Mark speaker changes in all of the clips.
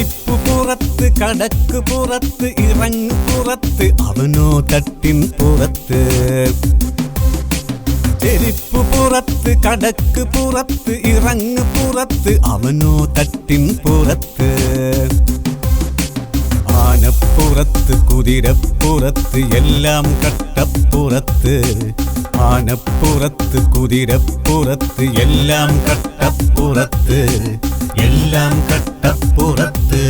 Speaker 1: ചെരിപ്പ് പുറത്ത് കടക്ക് പുറത്ത് ഇറങ്ങ് പുറത്ത് അവനോ തട്ടിൻ പുറത്ത്. ചെരിപ്പ് പുറത്ത് കടക്ക് പുറത്ത് ഇറങ്ങ് പുറത്ത് അവനോ തട്ടിൻ പുറത്ത്. ആനപ്പുറത്ത് കുതിരപ്പുറത്ത് എല്ലാം കട്ടപ്പുറത്ത്. ആനപ്പുറത്ത് കുതിരപ്പുറത്ത് എല്ലാം കട്ടപ്പുറത്ത്. എല്ലാം കട്ടപ്പുറത്ത്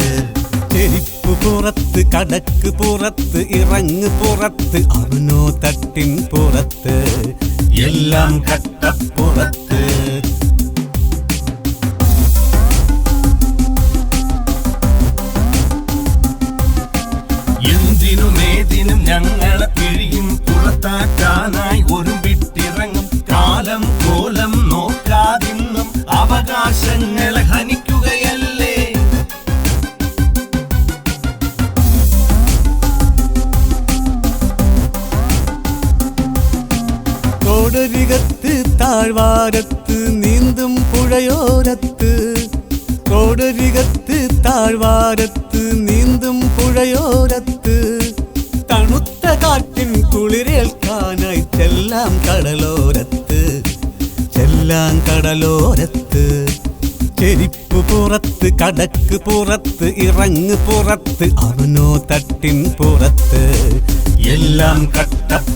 Speaker 1: ചെരിപ്പ് പുറത്ത് കടക്ക് പുറത്ത് ഇറങ്ങ് പുറത്ത് അവനോ തട്ടിൻ പുറത്ത് എല്ലാം കട്ടപ്പുറത്ത്
Speaker 2: എന്തിനും ഏതിനും ഞങ്ങളെ പിഴിയും പുറത്താക്കാനായി
Speaker 1: താഴ്വാരത്ത് നീന്തും പുഴയോരത്ത്. കോടരികത്ത് താഴ്വാരത്ത് നീന്തും പുഴയോരത്ത്. തണുത്ത കാറ്റിൻ കുളിരേൽക്കാനായി ചെല്ലാം കടലോരത്ത്. ചെല്ലാം കടലോരത്ത്. ചെരിപ്പ് പുറത്ത് കടക്ക് പുറത്ത് ഇറങ്ങ് പുറത്ത് അവനോ തട്ടിൻ പുറത്ത്. എല്ലാം കട്ടപ്പുറത്ത്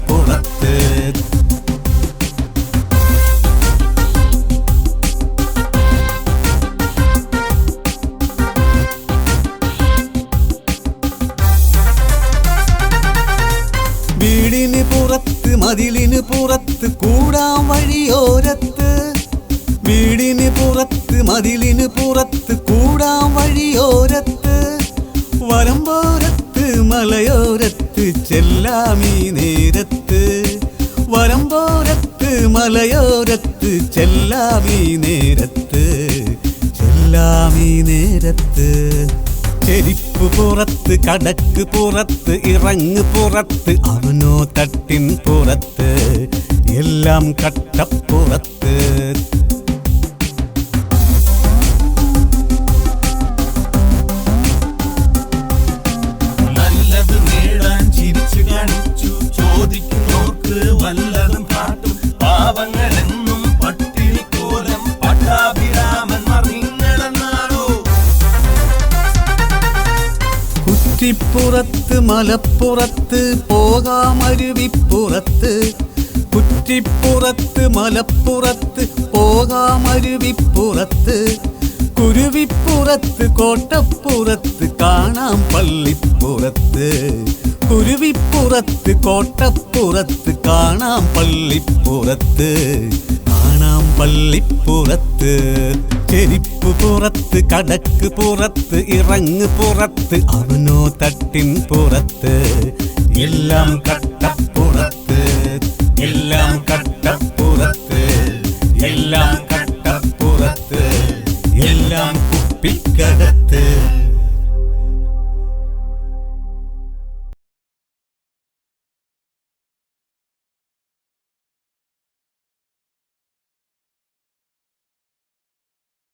Speaker 1: പുറത്ത് മതിലിന് പുറത്ത് കൂടാൻ വഴിയോരത്ത്. വീടിന് പുറത്ത് മതിലിന് പുറത്ത് കൂടാൻ വഴിയോരത്ത്. വരമ്പോരത്ത് മലയോരത്ത് ചെല്ലാമീ നേരത്ത്. വരമ്പോരത്ത് മലയോരത്ത് ചെല്ലാമീ നേരത്ത്. ചെല്ലാമീ നേരത്ത്. ചെരിപ്പ് പുറത്ത് കടക്ക് പുറത്ത് ഇറങ്ങ് പുറത്ത് അവനോ തട്ടിൻ പുറത്ത് എല്ലാം കട്ടപ്പുറത്ത്. കുറ്റിപ്പുറത്ത് മലപ്പുറത്ത് പോകാമരുവിപ്പുറത്ത് കുറ്റിപ്പുറത്ത് മലപ്പുറത്ത് പോകാമരുവിപ്പുറത്ത് കുരുവിപ്പുറത്ത് കോട്ടപ്പുറത്ത് കാണാം പള്ളിപ്പുറത്ത് കുരുവിപ്പുറത്ത് കോട്ടപ്പുറത്ത് കാണാം പള്ളിപ്പുറത്ത് കാണാം പള്ളിപ്പുറത്ത് ചെരിപ്പ് പുറത്ത് കടക്ക് പുറത്ത് ഇറങ്ങ് പുറത്ത് അവനോ തട്ടിൻ പുറത്ത് എല്ലാം കട്ടപ്പുറത്ത് എല്ലാം കട്ടപ്പുറത്ത് എല്ലാം കട്ടപ്പുറത്ത് എല്ലാം കുപ്പിക്കകത്ത്.